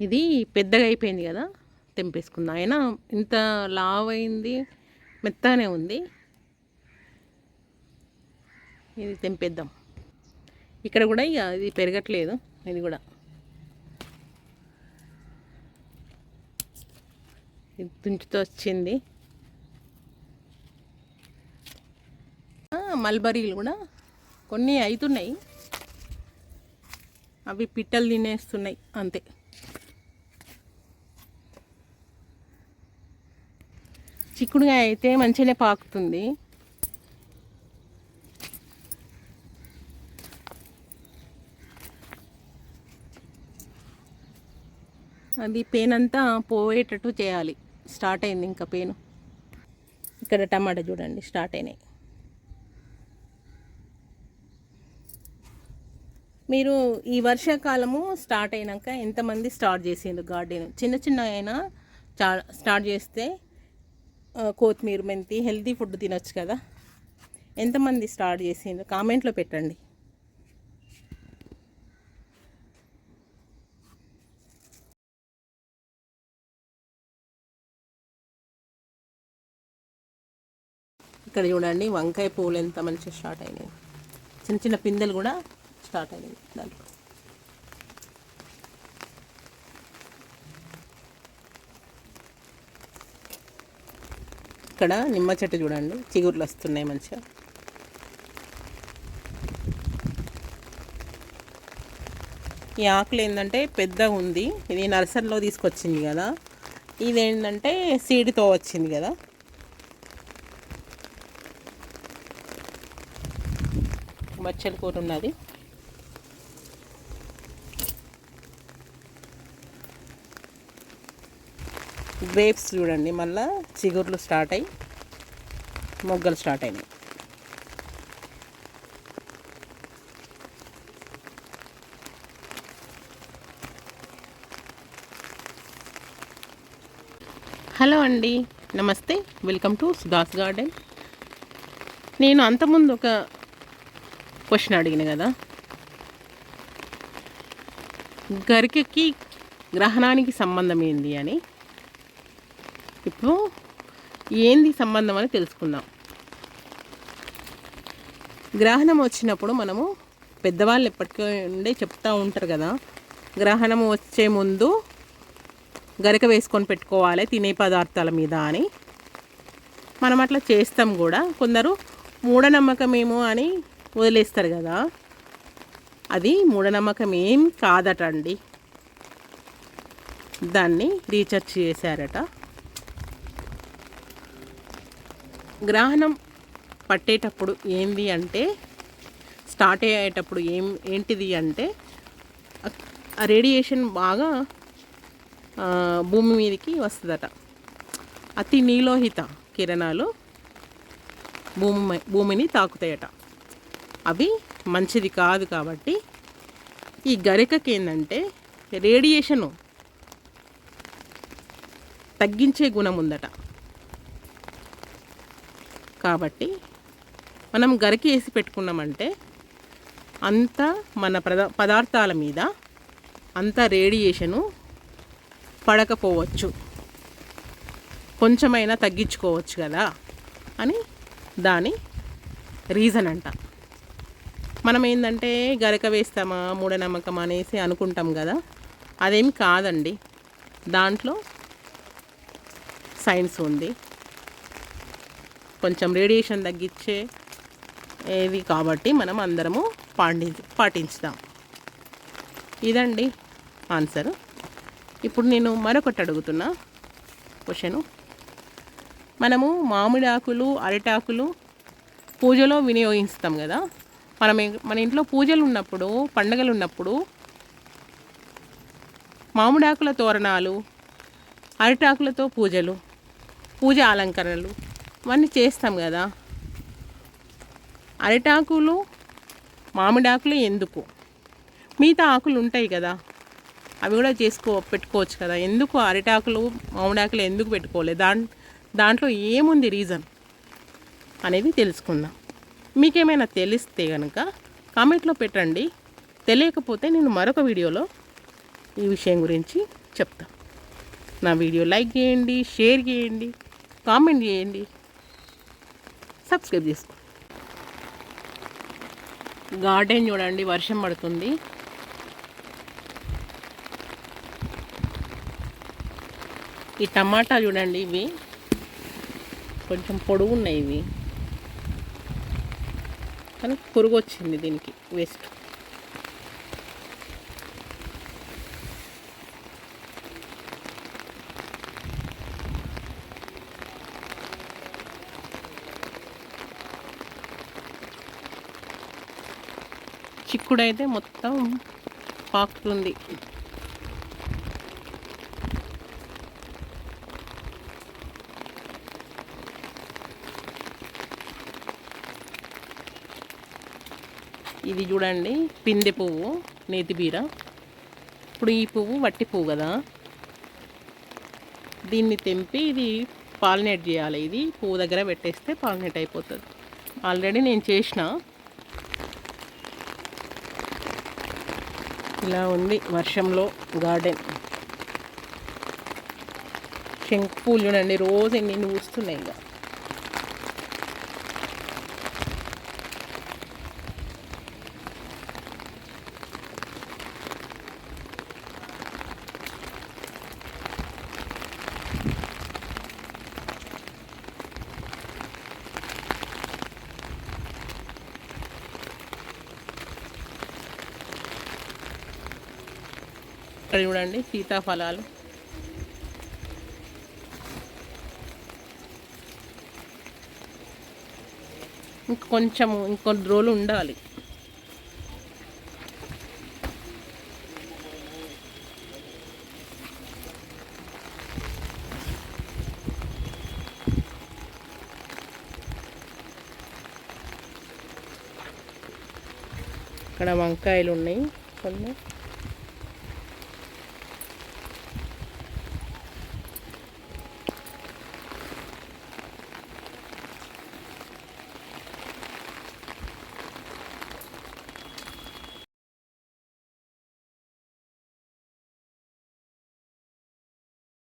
ఇది పెద్దగా అయిపోయింది కదా తెంపేసుకుందాం. అయినా ఇంత లావ్ అయింది మెత్తగానే ఉంది. ఇది తెంపేద్దాం. ఇక్కడ కూడా ఇక ఇది పెరగట్లేదు ఇది కూడా. ఇది తుంచుతో వచ్చింది. మల్బరీలు కూడా కొన్ని అవుతున్నాయి. అవి పిట్టలు తినేస్తున్నాయి అంతే. చిక్కుడుగా అయితే మంచిగానే పాకుతుంది. అది పెయిన్ అంతా పోయేటట్టు చేయాలి. స్టార్ట్ అయింది ఇంకా పెయిన్ ఇక్కడ టమాటా చూడండి స్టార్ట్ అయినాయి. మీరు ఈ వర్షాకాలము స్టార్ట్ అయినాక ఎంతమంది స్టార్ట్ చేసిండ్రు గార్డెన్? చిన్న చిన్న అయినా చా స్టార్ట్ చేస్తే కొత్తిమీర మెంతి హెల్తీ ఫుడ్ తినొచ్చు కదా. ఎంతమంది స్టార్ట్ చేసిండ్రు? కామెంట్లో పెట్టండి. ఇక్కడ చూడండి వంకాయ పూలు ఎంత మంచిగా స్టార్ట్ అయినాయి. చిన్న చిన్న పిందెలు కూడా స్టార్ట్ అయినాయి. దాంట్లో. ఇక్కడ నిమ్మ చెట్టు చూడండి. చిగుర్లు వస్తున్నాయి మంచిగా. ఈ ఆకులు ఏంటంటే పెద్దగా ఉంది. ఇది నర్సరీలో తీసుకొచ్చింది కదా. ఇది ఏంటంటే సీడ్తో వచ్చింది కదా. మచ్చల కూర ఉన్నది. గ్రేప్స్ చూడండి మళ్ళీ చిగుర్లు స్టార్ట్ అయ్యి మొగ్గలు స్టార్ట్ అయినాయి. హలో అండి నమస్తే వెల్కమ్ టు సుధాస్ గార్డెన్. నేను అంతకుముందు ఒక క్వశ్చన్ అడిగిన కదా గరికకి గ్రహణానికి సంబంధం ఏంది అని. ఇప్పుడు ఏంది సంబంధం అని తెలుసుకుందాం. గ్రహణం వచ్చినప్పుడు మనము పెద్దవాళ్ళు ఎప్పటికీ ఉండే చెప్తూ ఉంటారు కదా గ్రహణం వచ్చే ముందు గరిక వేసుకొని పెట్టుకోవాలి తినే పదార్థాల మీద అని. మనం అట్లా చేస్తాం కూడా. కొందరు మూఢనమ్మకమేమో అని వదిలేస్తారు కదా. అది మూఢనమ్మకం ఏం కాదట అండి దాన్ని రీసెర్చ్ చేశారట. గ్రహణం పట్టేటప్పుడు ఏంది అంటే స్టార్ట్ అయ్యేటప్పుడు ఏం ఏంటిది అంటే ఆ రేడియేషన్ బాగా భూమి మీదకి వస్తుందట. అతి నీలోహిత కిరణాలు భూమి భూమిని తాకుతాయట. అవి మంచిది కాదు కాబట్టి ఈ గరికకి ఏంటంటే రేడియేషను తగ్గించే గుణం ఉందట. కాబట్టి మనం గరికి వేసి పెట్టుకున్నామంటే అంత మన పదార్థాల మీద అంత రేడియేషను పడకపోవచ్చు. కొంచెమైనా తగ్గించుకోవచ్చు కదా అని దాని రీజన్ అంట. మనం ఏంటంటే గరక వేస్తామా మూఢనమ్మకం అనేసి అనుకుంటాం కదా అదేం కాదండి. దాంట్లో సైన్స్ ఉంది. కొంచెం రేడియేషన్ తగ్గించే ఏవి కాబట్టి మనం అందరము పాటి పాటించుదాం. ఇదండి ఆన్సర్. ఇప్పుడు నేను మరొకటి అడుగుతున్నా. క్వశ్చను. మనము మామిడి ఆకులు అరిటాకులు పూజలో వినియోగిస్తాం కదా. మనం మన ఇంట్లో పూజలు ఉన్నప్పుడు పండగలు ఉన్నప్పుడు మామిడాకుల తోరణాలు అరిటాకులతో పూజలు పూజ అలంకరణలు ఇవన్నీ చేస్తాం కదా. అరిటాకులు మామిడాకులు ఎందుకు? మిగతా ఆకులు ఉంటాయి కదా. అవి కూడా చేసుకో పెట్టుకోవచ్చు కదా. ఎందుకు అరిటాకులు మామిడాకులు ఎందుకు పెట్టుకోలేదు దాం దాంట్లో ఏముంది రీజన్ అనేది తెలుసుకుందాం. మీకేమైనా తెలిస్తే కనుక కామెంట్లో పెట్టండి. తెలియకపోతే నేను మరొక వీడియోలో ఈ విషయం గురించి చెప్తాను నా వీడియో లైక్ చేయండి షేర్ చేయండి కామెంట్ చేయండి. సబ్స్క్రైబ్ చేసుకో. గార్డెన్ చూడండి వర్షం పడుతుంది. ఈ టమాటా చూడండి ఇవి. కొంచెం పొడుగు ఉన్నాయి ఇవి. కానీ పురుగు వచ్చింది దీనికి వేస్ట్ చిక్కుడైతే మొత్తం పాకుతుంది. ఇది చూడండి పిందె పువ్వు నేతి బీర. ఇప్పుడు ఈ పువ్వు వట్టి పువ్వు కదా. దీన్ని తెంపి ఇది పాలినేట్ చేయాలి. ఇది పువ్వు దగ్గర పెట్టేస్తే పాలినేట్ అయిపోతుంది. ఆల్రెడీ నేను చేసిన. ఇలా ఉంది వర్షంలో గార్డెన్. శంకు పూలు చూడండి రోజు ఎన్ని పూస్తున్నాయి ఇంకా. ఇక్కడ చూడండి సీతాఫలాలు. ఇంకొంచెం ఇంకొద్ది రోజులు ఉండాలి. ఇక్కడ వంకాయలు ఉన్నాయి. కొన్ని.